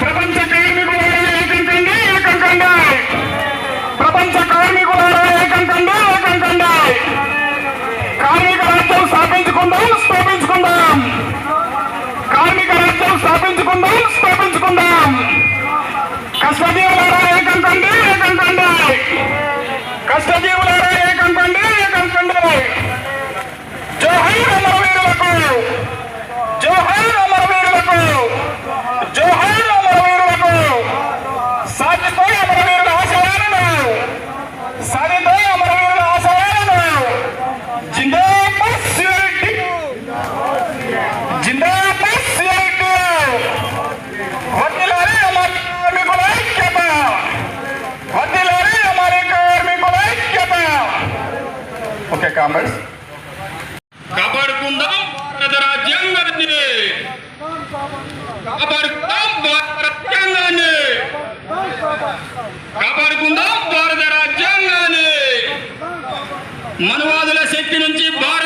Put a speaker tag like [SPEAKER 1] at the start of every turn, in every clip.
[SPEAKER 1] ప్రపంచ కార్మికులారా ఏకం కండి ఏకం కండి ప్రపంచ కార్మికులారా ఏకం కండి ఏకం కండి కార్మిక రాజ్యం స్థాపించుకుందాం స్థాపించుకుందాం. కార్మిక రాజ్యం స్థాపించుకుందాం స్థాపించుకుందాం. కష్టజీవులారా ఏకం కండి ఏకం కండి కష్టజీవులారా ఏకం కండి ఏకం కండి అమరవీరులకు జోహర్ అమరవీరులకు జోహర్ అమరవీరులకు సాధితో అమరవీరుల ఆశయాలను సాధితో అమరవీరుల ఆశయాలను జిందాబాద్ సిఐటి జిందాబాద్ సిఐటి వడ్డీలారి అమర కార్మికుల ఐక్యత వడ్డీలారి అమర కార్మికుల ఐక్యత ఓకే కామెంట్స్.
[SPEAKER 2] కాపాడుకుందాం భారత రాజ్యాంగాన్ని. కాపాడుకుందాం భారత రాజ్యాంగాన్ని. కాపాడుకుందాం భారత రాజ్యాంగాన్ని. మనవాదుల శక్తి నుంచి భారత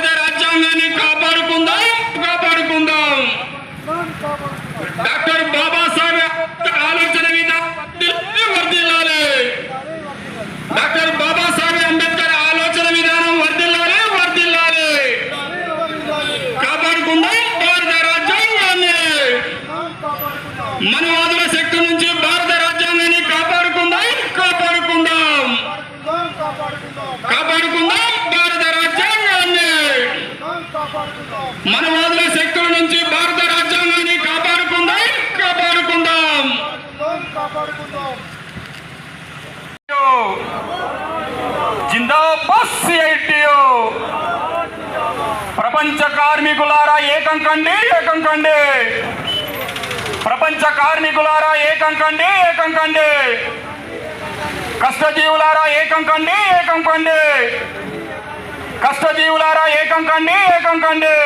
[SPEAKER 2] కాపాడుకుందాం భారత రాజ్యాంగాన్ని మనవాదుల శక్తి నుంచి భారత రాజ్యాంగాన్ని కాపాడుకుందాం. కాపాడుకుందాం. కాపాడుకుందాం భారత రాజ్యాంగాన్ని. మనవాదుల శక్తుల నుంచి భారత రాజ్యాంగాన్ని కాపాడుకుందాం కాపాడుకుందాం.
[SPEAKER 1] కాపాడుకుందాం సిఐటియు ప్రపంచ కార్మికులారా ఏకం కండి ఏకం కండి. ప్రపంచ కార్మికులారా ఏకం కండి ఏకం కండి. కష్టజీవులారా ఏకం కండి ఏకం కండి. కష్టజీవులారా ఏకం కండి ఏకం కండి.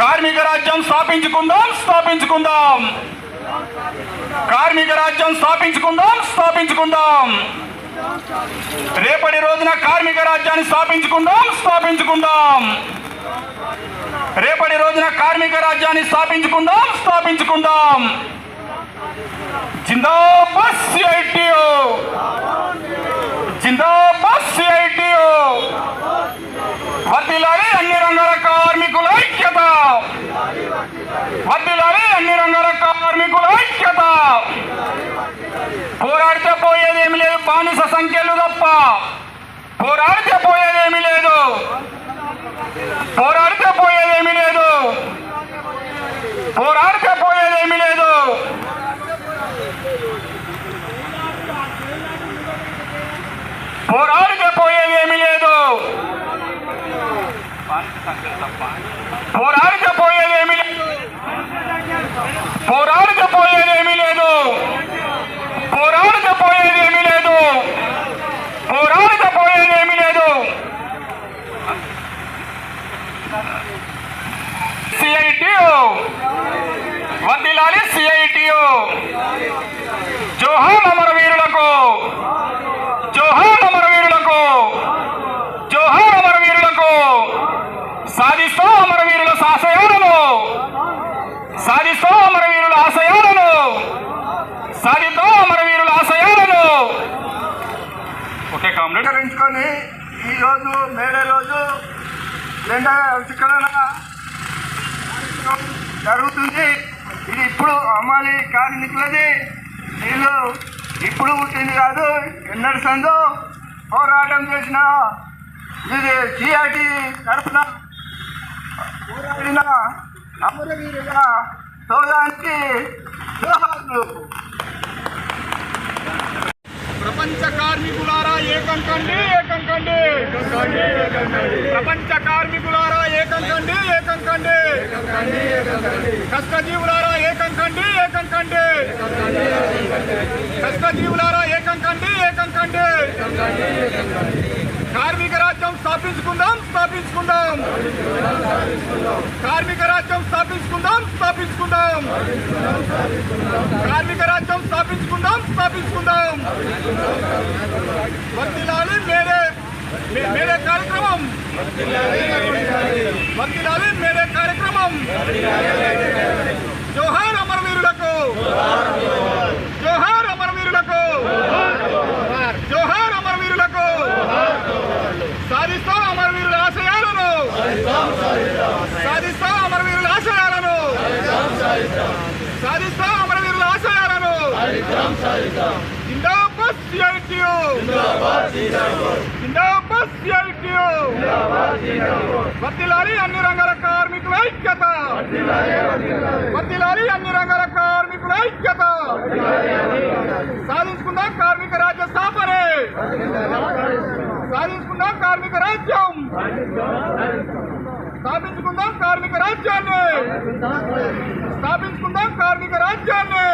[SPEAKER 1] కార్మిక రాజ్యం స్థాపించుకుందాం స్థాపించుకుందాం. కార్మిక రాజ్యం స్థాపించుకుందాం స్థాపించుకుందాం. రేపటి రోజున కార్మిక రాజ్యాన్ని స్థాపించుకుందాం స్థాపించుకుందాం. రేపటి రోజున కార్మిక రాజ్యాన్ని స్థాపించుకుందాం స్థాపించుకుందాం. జిందాబాద్ సిఐటియు జిందాబాద్. పోరాడితే పోయేది ఏమీ లేదు. పోరాడితే పోయేది ఏమీ లేదు. పోరాడితే పోయేది ఏమీ లేదు. పోరాడితే పోయేది ఏమీ లేదు. పోరాడితే పోయేది ఏమీ లేదు. సిఐటిఓ వర్దిలాలి సిఐటిఓ జోహార్ అమరవీరులకు. సాధితో అమరవీరుల ఆశయాలను. Okay comrade.
[SPEAKER 3] అలంకరించుకొని ఈరోజు మేడే రోజు జెండా ఆవిష్కరణ జరుగుతుంది. ఇది ఇప్పుడు అమ్మాలి కార్మికులది. వీళ్ళు ఇప్పుడు పుట్టింది కాదు ఎన్నటి సందో పోరాటం చేసిన ఇది సిఆర్టీ తరఫున పోరాడిన అమరవీరుల సోదానికి జోహార్లు.
[SPEAKER 1] ప్రపంచ కార్మికులారా ఏకం కండి ఏకం కండి. ప్రపంచ కార్మికులారా ఏకం కండి ఏకం కండి. కష్టజీవులారా ఏకం కండి ఏకం కండి. కష్టజీవులారా ఏకం కండి ఏకం కండి. కార్మిక రాజ్యం స్థాపించుకుందాం స్థాపించుకుందాం. కార్మిక రాజ్యం స్థాపించుకుందాం స్థాపించుకుందాం. స్థాపించుకుందాం స్థాపించుకుందాం. వర్తిలాలి మేరే మేరే కార్యక్రమం. వర్తిలాలి మేరే కార్యక్రమం. జోహార్ ఆశయాలను జిందాబాద్ సిఐటియు జిందాబాద్ సిఐటియు వర్తిల్లాలి అన్ని రంగాల కార్మికుల ఐక్యత వర్తిల్లాలి అన్ని రంగాల కార్మికుల ఐక్యత సాధించుకుందాం కార్మిక రాజ్య స్థాపనే సాధించుకుందాం కార్మిక రాజ్యం స్థాపించుకుందాం కార్మిక రాజ్యాన్ని. స్థాపించుకుందాం. కార్మిక రాజ్యాన్ని.